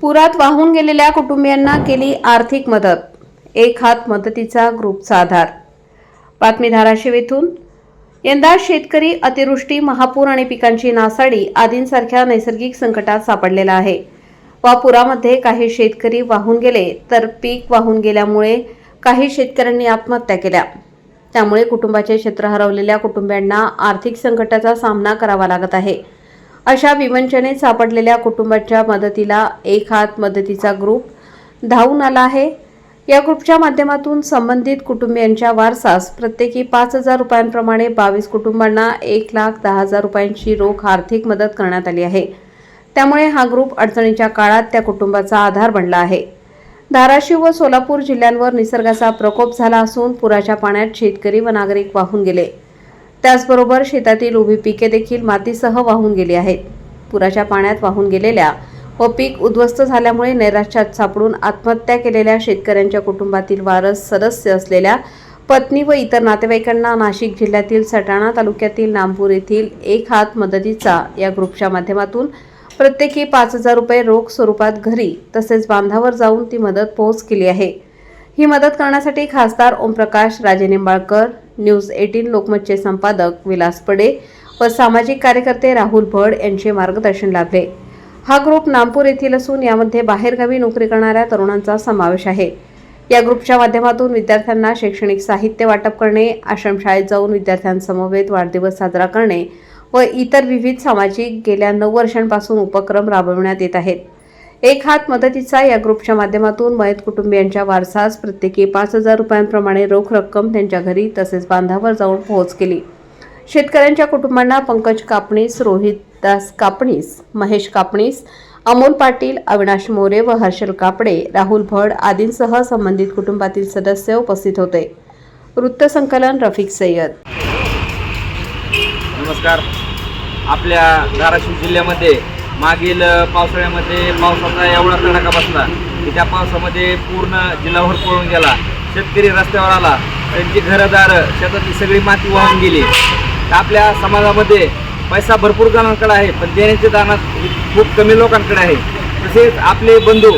पुरात वाहून गेलेल्या कुटुंबियांना केली आर्थिक मदत. एक हात मदतीचा ग्रुपचा आधार. बातमी धाराशिव येथून यंदा शेतकरी अतिवृष्टी महापूर आणि पिकांची नासाडी आदींसारख्या नैसर्गिक संकटात सापडलेला आहे. वा पुरामध्ये काही शेतकरी वाहून गेले तर पीक वाहून गेल्यामुळे काही शेतकऱ्यांनी आत्महत्या केल्या. त्यामुळे कुटुंबाचे क्षेत्र हरवलेल्या कुटुंबियांना आर्थिक संकटाचा सामना करावा लागत आहे. अशा विवंचनेत सापडलेल्या कुटुंबाच्या मदतीला एक हात मदतीचा ग्रुप धावून आला आहे. या ग्रुपच्या माध्यमातून संबंधित कुटुंबियांच्या वारसास प्रत्येकी पाच हजार रुपयांप्रमाणे बावीस कुटुंबांना एक लाख दहा हजार रुपयांची रोख आर्थिक मदत करण्यात आली आहे. त्यामुळे हा ग्रुप अडचणीच्या काळात त्या कुटुंबाचा आधार बनला आहे. धाराशिव व सोलापूर जिल्ह्यांवर निसर्गाचा प्रकोप झाला असून पुराच्या पाण्यात शेतकरी व नागरिक वाहून गेले. त्याचबरोबर शेतातील उभी पिके देखील मातीसह वाहून गेली आहेत. पुराच्या पाण्यात वाहून गेलेल्या व पीक उद्ध्वस्त झाल्यामुळे नैराश्यात सापडून आत्महत्या केलेल्या शेतकऱ्यांच्या कुटुंबातील वारस सदस्य असलेल्या पत्नी व इतर नातेवाईकांना नाशिक जिल्ह्यातील सटाणा तालुक्यातील नामपूर येथील एक हात मदतीचा या ग्रुपच्या माध्यमातून प्रत्येकी पाच हजार रुपये रोख स्वरूपात घरी तसेच बांधावर जाऊन ती मदत पोहोच केली आहे. ही मदत करण्यासाठी खासदार ओमप्रकाश राजे निंबाळकर न्यूज एटीन लोकमतचे संपादक विलास पडे व सामाजिक कार्यकर्ते राहुल भड यांचे मार्गदर्शन लाभले. हा ग्रुप नामपूर येथील असून यामध्ये बाहेरगावी नोकरी करणाऱ्या तरुणांचा समावेश आहे. या ग्रुपच्या माध्यमातून विद्यार्थ्यांना शैक्षणिक साहित्य वाटप करणे आश्रमशाळेत जाऊन विद्यार्थ्यांसमवेत वाढदिवस साजरा करणे व इतर विविध सामाजिक गेल्या नऊ वर्षांपासून उपक्रम राबविण्यात येत आहेत. एक हात मदतीचा या ग्रुपच्या माध्यमातून मयत कुटुंबियांच्या वारसास प्रत्येकी पाच हजार रुपयांप्रमाणे रोख रक्कम त्यांच्या घरी तसेच बांधावर जाऊन पोहोच केली. शेतकऱ्यांच्या कुटुंबांना पंकज कापणीस रोहितदास कापणीस महेश कापणीस अमोल पाटील अविनाश मोरे व हर्षल कापडे राहुल भड आदींसह संबंधित कुटुंबातील सदस्य उपस्थित होते. वृत्तसंकलन रफिक सय्यद. नमस्कार. आपल्या धाराशिव जिल्ह्यामध्ये मागील पावसाळ्यामध्ये पावसाचा एवढा तडाखा बसला की त्या पावसामध्ये पूर्ण जिल्हाभर पळून गेला. शेतकरी रस्त्यावर आला. त्यांची घरदार शेतातली सगळी माती वाहून गेली. तर आपल्या समाजामध्ये पैसा भरपूर जणांकडे आहे पण देण्याचे दाना खूप कमी लोकांकडे आहे. तसेच आपले बंधू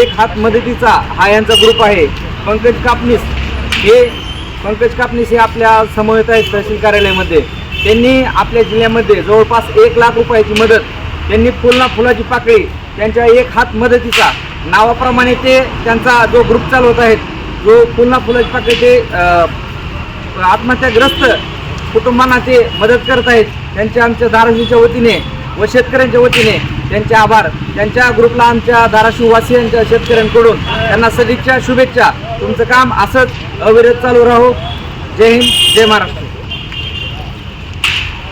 एक हात मदतीचा हा यांचा ग्रुप आहे. पंकज कापनीस. हे पंकज कापनीस हे आपल्या समवेत आहेत तहसील कार्यालयामध्ये. त्यांनी आपल्या जिल्ह्यामध्ये जवळपास एक लाख रुपयाची मदत त्यांनी फुलना फुलाची पाकळी त्यांच्या एक हात मदतीचा नावाप्रमाणे ते त्यांचा जो ग्रुप चालवत आहेत जो फुलना फुलाची पाकळी ते आत्महत्याग्रस्त कुटुंबांना ते मदत करत आहेत त्यांच्या आमच्या धाराशिवच्या वतीने व शेतकऱ्यांच्या वतीने त्यांचे आभार. त्यांच्या ग्रुपला आमच्या धाराशिववासियांच्या शेतकऱ्यांकडून त्यांना सदिच्छा शुभेच्छा. तुमचं काम असंच अविरत चालू राहो. जय हिंद जय महाराष्ट्र.